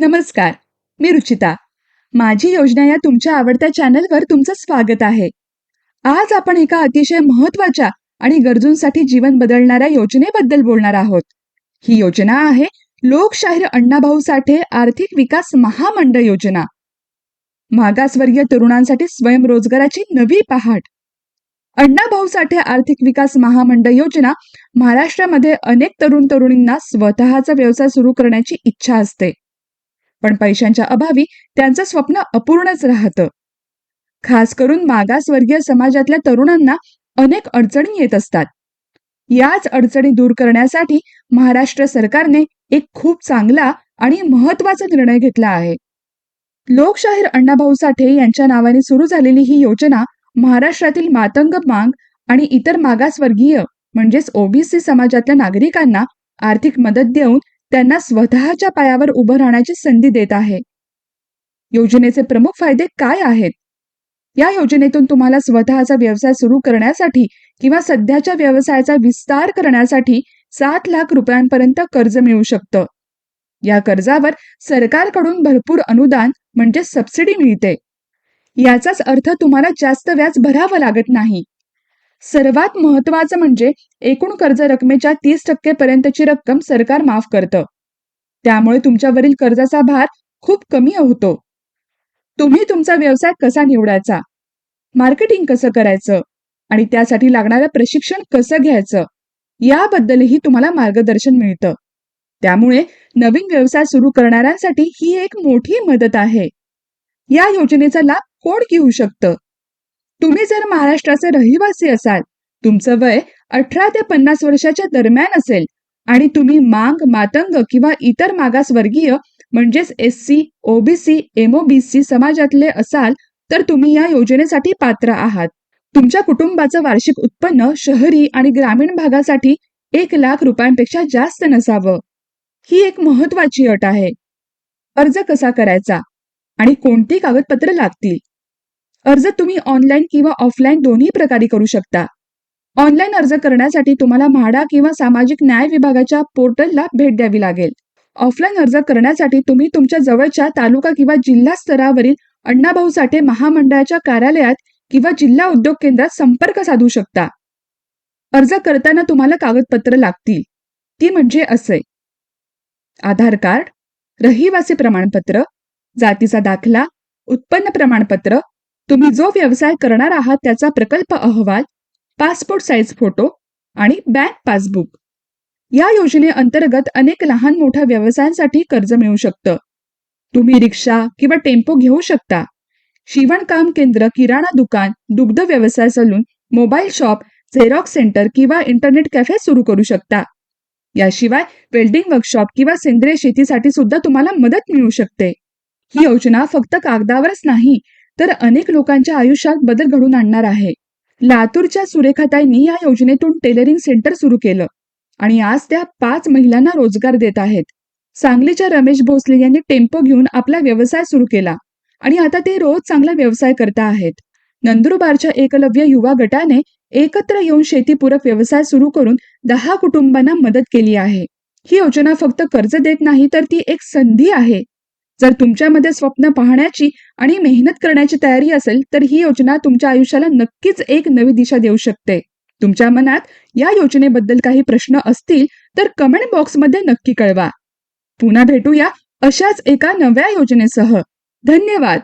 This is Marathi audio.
नमस्कार मी रुचिता. माझी योजना या तुमच्या आवडत्या चॅनलवर तुमचं स्वागत आहे. आज आपण एका अतिशय महत्त्वाच्या आणि गरजूंसाठी जीवन बदलणाऱ्या योजनेबद्दल बोलणार आहोत. ही योजना आहे लोकशाहीर अण्णाभाऊ साठे आर्थिक विकास महामंडळ योजना. मागासवर्गीय तरुणांसाठी स्वयंरोजगाराची नवी पहाट. अण्णाभाऊ साठे आर्थिक विकास महामंडळ योजना महाराष्ट्रामध्ये अनेक तरुण तरुणींना स्वतःचा व्यवसाय सुरू करण्याची इच्छा असते. पण पैशांच्या अभावी त्यांचं स्वप्न अपूर्णच राहतं. खास करून मागासवर्गीय समाजातल्या तरुणांना अनेक अडचणी येत असतात. याच अडचणी दूर करण्यासाठी महाराष्ट्र सरकारने एक खूप चांगला आणि महत्त्वाचा निर्णय घेतला आहे. लोकशाहीर अण्णाभाऊ साठे यांच्या नावाने सुरू झालेली ही योजना महाराष्ट्रातील मातंग मांग आणि इतर मागासवर्गीय म्हणजेच ओबीसी समाजातल्या नागरिकांना आर्थिक मदत देऊन त्यांना स्वतःच्या पायावर उभं राहण्याची संधी देत आहे. योजनेचे प्रमुख फायदे काय आहेत? या योजनेतून तुम्हाला स्वतःचा व्यवसाय सुरू करण्यासाठी किंवा सध्याच्या व्यवसायाचा विस्तार करण्यासाठी सात लाख रुपयांपर्यंत कर्ज मिळू शकतं. या कर्जावर सरकारकडून भरपूर अनुदान म्हणजे सबसिडी मिळते. याचाच अर्थ तुम्हाला जास्त व्याज भरावं लागत नाही. सर्वात महत्वाचं म्हणजे एकूण कर्ज रकमेच्या तीस टक्के पर्यंतची रक्कम सरकार माफ करतं. त्यामुळे तुमच्यावरील कर्जाचा भार खूप कमी होतो. तुम्ही तुमचा व्यवसाय कसा निवडायचा? मार्केटिंग कसं करायचं? आणि त्यासाठी लागणारं प्रशिक्षण कसं घ्यायचं? याबद्दलही तुम्हाला मार्गदर्शन मिळतं. त्यामुळे नवीन व्यवसाय सुरू करणाऱ्यांसाठी ही एक मोठी मदत आहे. या योजनेचा लाभ कोण घेऊ शकतं? तुम्ही जर महाराष्ट्राचे रहिवासी असाल तुमचं वय अठरा ते पन्नास वर्षाच्या दरम्यान असेल आणि तुम्ही मांग मातंग किंवा इतर मागासवर्गीय म्हणजेच एस सी ओबीसी एमओबीसी समाजातले असाल तर तुम्ही या योजनेसाठी पात्र आहात. तुमच्या कुटुंबाचं वार्षिक उत्पन्न शहरी आणि ग्रामीण भागासाठी एक लाख रुपयांपेक्षा जास्त नसावं. ही एक महत्वाची अट आहे. अर्ज कसा करायचा? आणि कोणती कागदपत्र लागतील? अर्ज तुम्ही ऑनलाईन किंवा ऑफलाईन दोन्ही प्रकारे करू शकता. ऑनलाईन अर्ज करण्यासाठी तुम्हाला म्हाडा किंवा सामाजिक न्याय विभागाच्या पोर्टलला भेट द्यावी लागेल. ऑफलाईन अर्ज करण्यासाठी तुम्ही तुमच्या जवळच्या तालुका किंवा जिल्हा स्तरावरील अण्णाभाऊ साठे महामंडळाच्या कार्यालयात किंवा जिल्हा उद्योग केंद्रात संपर्क साधू शकता. अर्ज करताना तुम्हाला कागदपत्र लागतील. ती म्हणजे असे. आधार कार्ड रहिवासी प्रमाणपत्र जातीचा दाखला उत्पन्न प्रमाणपत्र तुम्ही जो व्यवसाय करणार आहात त्याचा प्रकल्प अहवाल पासपोर्ट साईज फोटो आणि बँक पासबुक. या योजनेअंतर्गत अनेक लहान मोठ्या व्यवसायांसाठी कर्ज मिळू शकतं. तुम्ही रिक्षा किंवा टेम्पो घेऊ शकता. शिवणकाम केंद्र किराणा दुकान दुग्ध व्यवसाय salon mobile shop xerox centre किंवा इंटरनेट कॅफे सुरू करू शकता. याशिवाय वेल्डिंग वर्कशॉप किंवा सेंद्रिय शेतीसाठी सुद्धा तुम्हाला मदत मिळू शकते. ही योजना फक्त कागदावरच नाही तर अनेक लोकांच्या आयुष्यात बदल घडून आणणार आहे. लातूरच्या सुरेखाताईंनी या योजनेतून टेलरिंग सेंटर सुरू केलं आणि आज त्या पाच महिलांना रोजगार देत आहेत. सांगलीच्या रमेश भोसले यांनी टेम्पो घेऊन आपला व्यवसाय सुरू केला आणि आता ते रोज चांगला व्यवसाय करता आहेत. नंदुरबारच्या एकलव्य युवा गटाने एकत्र येऊन शेतीपूरक व्यवसाय सुरू करून दहा कुटुंबांना मदत केली आहे. ही योजना फक्त कर्ज देत नाही तर ती एक संधी आहे. जर तुमच्यामध्ये स्वप्न पाहण्याची आणि मेहनत करण्याची तयारी असेल तर ही योजना तुमच्या आयुष्याला नक्कीच एक नवी दिशा देऊ शकते. तुमच्या मनात या योजनेबद्दल काही प्रश्न असतील तर कमेंट बॉक्समध्ये नक्की कळवा. पुन्हा भेटूया अशाच एका नव्या योजनेसह. धन्यवाद!